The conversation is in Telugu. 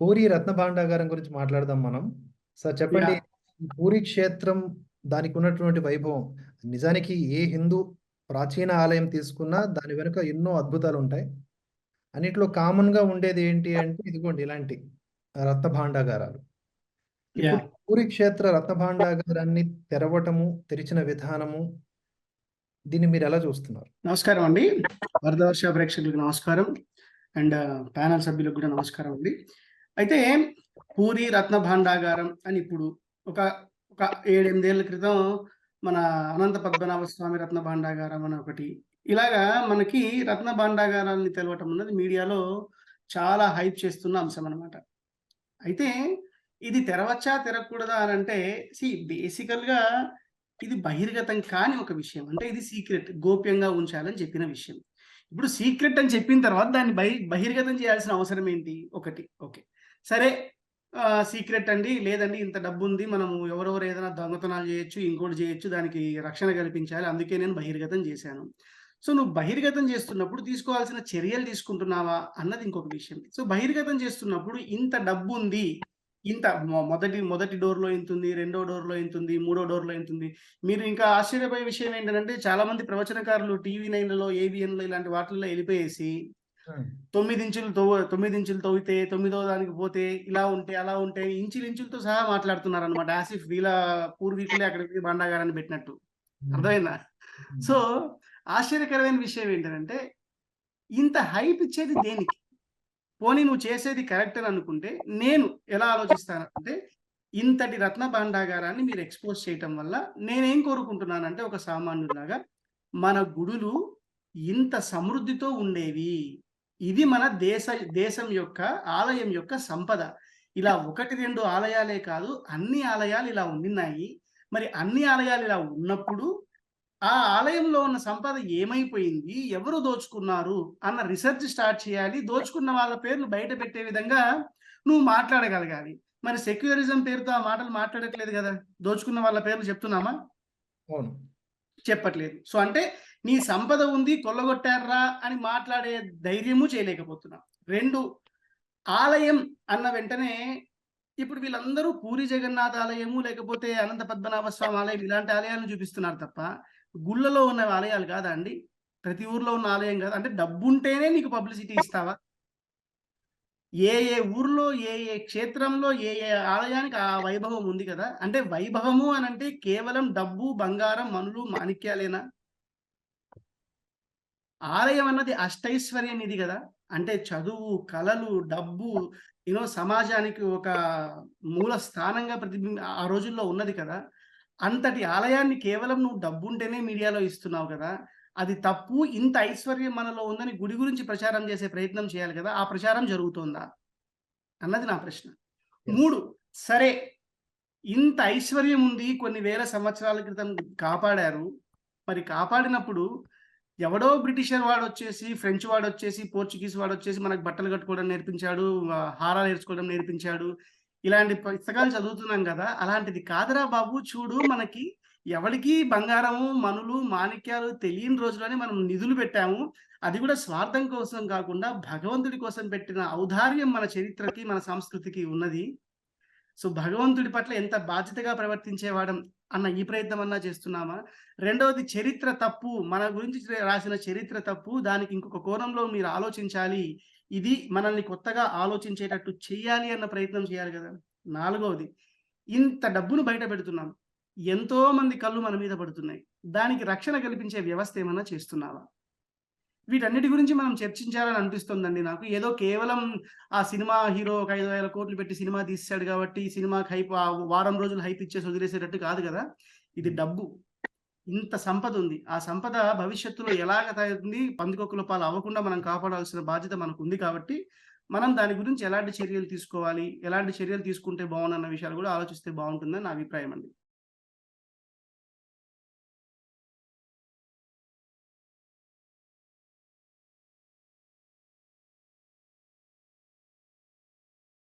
పూరి రత్న భాండాగారం గురించి మాట్లాడదాం మనం. సార్ చెప్పండి పూరి క్షేత్రం దానికి ఉన్నటువంటి వైభవం నిజానికి ఏ హిందూ ప్రాచీన ఆలయం తీసుకున్నా దాని వెనుక ఎన్నో అద్భుతాలు ఉంటాయి. అన్నిట్లో కామన్గా ఉండేది ఏంటి అంటే ఇదిగోండి ఇలాంటి రత్న భాండాగారాలు. పూరి క్షేత్ర రత్న భాండాగారాన్ని తెరవటము తెరిచిన విధానము దీన్ని మీరు ఎలా చూస్తున్నారు? నమస్కారం అండి. వరదవర్ష ప్రేక్షకులకు నమస్కారం. అండ్ ప్యానల్ సభ్యులకు కూడా నమస్కారం అండి. అయితే పూరి రత్న భాండాగారం అని ఇప్పుడు ఒక ఒక ఏడెనిమిదేళ్ళ క్రితం మన అనంత పద్మనాభ స్వామి రత్న భాండాగారం అని ఒకటి. ఇలాగా మనకి రత్న భాండాగారాన్ని తెలవటం అన్నది మీడియాలో చాలా హైప్ చేస్తున్న అంశం అనమాట అయితే ఇది తెరవచ్చా తెరకూడదా అని అంటే సి బేసికల్గా ఇది బహిర్గతం కాని ఒక విషయం. అంటే ఇది సీక్రెట్ గోప్యంగా ఉంచాలని చెప్పిన విషయం. ఇప్పుడు సీక్రెట్ అని చెప్పిన తర్వాత దాన్ని బహి బహిర్గతం చేయాల్సిన అవసరం ఏంటి? ఒకటి. ఓకే. సరే సీక్రెట్ అండి. లేదండి ఇంత డబ్బు ఉంది మనము ఎవరెవరు ఏదైనా దొంగతనాలు చేయొచ్చు ఇంకోటి చేయొచ్చు దానికి రక్షణ కల్పించాలి. అందుకే నేను బహిర్గతం చేశాను. సో నువ్వు బహిర్గతం చేస్తున్నప్పుడు తీసుకోవాల్సిన చర్యలు తీసుకుంటున్నావా అన్నది ఇంకొక విషయం. సో బహిర్గతం చేస్తున్నప్పుడు ఇంత డబ్బు ఉంది ఇంత మొదటి మొదటి డోర్లో ఎంత ఉంది రెండో డోర్లో ఇంత ఉంది మూడో డోర్లో ఇంత ఉంది మీరు ఇంకా ఆశ్చర్యపోయే విషయం ఏంటంటే చాలా మంది ప్రవచనకారులు టీవీ నైన్లలో ఏబిఎన్లో ఇలాంటి వాటిల్లో వెళ్ళిపోయేసి తొమ్మిది ఇంచులు తవ్వ తొమ్మిది ఇంచులు తవ్వితే తొమ్మిదో దానికి పోతే ఇలా ఉంటే అలా ఉంటే ఇంచులు ఇంచులతో సహా మాట్లాడుతున్నారు అనమాట ఆసిఫ్ వీళ్ళ పూర్వీకులే అక్కడికి బండాగారాన్ని పెట్టినట్టు. అర్థమైందా? సో ఆశ్చర్యకరమైన విషయం ఏంటంటే ఇంత హైప్ ఇచ్చేది దేనికి? పోనీ నువ్వు చేసేది కరెక్ట్ అని అనుకుంటే నేను ఎలా ఆలోచిస్తానంటే ఇంతటి రత్న భాండాగారాన్ని మీరు ఎక్స్పోజ్ చేయటం వల్ల నేనేం కోరుకుంటున్నానంటే ఒక సామాన్యులాగా మన గుడులు ఇంత సమృద్ధితో ఉండేవి. ఇది మన దేశ దేశం యొక్క ఆలయం యొక్క సంపద. ఇలా ఒకటి రెండు ఆలయాలే కాదు అన్ని ఆలయాలు ఇలా ఉండినాయి మరి అన్ని ఆలయాలు ఇలా ఉన్నప్పుడు ఆ ఆలయంలో ఉన్న సంపద ఏమైపోయింది? ఎవరు దోచుకున్నారు? అన్న రీసెర్చ్ స్టార్ట్ చేయాలి. దోచుకున్న వాళ్ళ పేర్లు బయట పెట్టే విధంగా నువ్వు మాట్లాడగలగాలి. మరి సెక్యులరిజం పేరుతో ఆ మాటలు మాట్లాడట్లేదు కదా? దోచుకున్న వాళ్ళ పేర్లు చెప్తున్నామా? అవును. చెప్పట్లేదు. సో అంటే నీ సంపద ఉంది కొల్లగొట్టారా అని మాట్లాడే ధైర్యము చేయలేకపోతున్నాం. రెండు ఆలయం అన్న వెంటనే ఇప్పుడు వీళ్ళందరూ పూరి జగన్నాథ ఆలయము లేకపోతే అనంత పద్మనాభ స్వామి ఆలయం ఇలాంటి ఆలయాలను చూపిస్తున్నారు తప్ప గుళ్ళలో ఉన్న ఆలయాలు కాదా అండి? ప్రతి ఊర్లో ఉన్న ఆలయం కాదు? అంటే డబ్బు ఉంటేనే నీకు పబ్లిసిటీ ఇస్తావా? ఏ ఏ ఊర్లో ఏ ఏ క్షేత్రంలో ఏ ఏ ఆలయానికి ఆ వైభవం ఉంది కదా? అంటే వైభవము అని అంటే కేవలం డబ్బు బంగారం మనులు మాణిక్యాలేనా? ఆలయం అన్నది అష్టైశ్వర్య నిధి కదా. అంటే చదువు కళలు డబ్బు యూనో సమాజానికి ఒక మూల స్థానంగా ప్రతిబింబ ఆ రోజుల్లో ఉన్నది కదా. అంతటి ఆలయాన్ని కేవలం నువ్వు డబ్బు ఉంటేనే మీడియాలో ఇస్తున్నావు కదా. అది తప్పు. ఇంత ఐశ్వర్యం మనలో ఉందని గుడి గురించి ప్రచారం చేసే ప్రయత్నం చేయాలి కదా. ఆ ప్రచారం జరుగుతోందా? అన్నది నా ప్రశ్న. మూడు సరే ఇంత ఐశ్వర్యం ఉంది కొన్ని వేల సంవత్సరాల క్రితం కాపాడారు. మరి కాపాడినప్పుడు ఎవడో బ్రిటిషర్ వాడు వచ్చేసి ఫ్రెంచ్ వాడు వచ్చేసి పోర్చుగీస్ వాడు వచ్చేసి మనకు బట్టలు కట్టుకోవడం నేర్పించాడు హారాలు నేర్చుకోవడం నేర్పించాడు. ఇలాంటి పుస్తకాలు చదువుతున్నాం కదా అలాంటిది కాదురా బాబు చూడు మనకి ఎవరికి బంగారము మనులు మాణిక్యాలు తెలియని రోజులోనే మనం నిధులు పెట్టాము. అది కూడా స్వార్థం కోసం కాకుండా భగవంతుడి కోసం పెట్టిన ఔదార్యం మన చరిత్రకి మన సంస్కృతికి ఉన్నది. సో భగవంతుడి పట్ల ఎంత బాధ్యతగా ప్రవర్తించేవాడం అన్న ఈ ప్రయత్నం అన్నా చేస్తున్నామా? రెండవది చరిత్ర తప్పు మన గురించి రాసిన చరిత్ర తప్పు దానికి ఇంకొక కోణంలో మీరు ఆలోచించాలి. ఇది మనల్ని కొత్తగా ఆలోచించేటట్టు చెయ్యాలి అన్న ప్రయత్నం చేయాలి కదా. నాలుగవది ఇంత డబ్బును బయట పెడుతున్నాం. ఎంతో మంది కళ్ళు మన మీద పడుతున్నాయి. దానికి రక్షణ కల్పించే వ్యవస్థ ఏమన్నా చేస్తున్నావా? వీటన్నిటి గురించి మనం చర్చించాలని అనిపిస్తుందండి నాకు. ఏదో కేవలం ఆ సినిమా హీరో ఒక ఐదు వేల కోట్లు పెట్టి సినిమా తీసాడు కాబట్టి సినిమాకి హైప్ ఆ వారం రోజులు హైప్ ఇచ్చేసి వదిలేసేటట్టు కాదు కదా. ఇది డబ్బు. ఇంత సంపద ఉంది. ఆ సంపద భవిష్యత్తులో ఎలాగ తగ్గుతుంది పందికొక్కుల పాలు అవ్వకుండా మనం కాపాడాల్సిన బాధ్యత మనకు ఉంది కాబట్టి మనం దాని గురించి ఎలాంటి చర్యలు తీసుకోవాలి? ఎలాంటి చర్యలు తీసుకుంటే బాగుందన్న విషయాలు కూడా ఆలోచిస్తే బాగుంటుందని నా అభిప్రాయం అండి.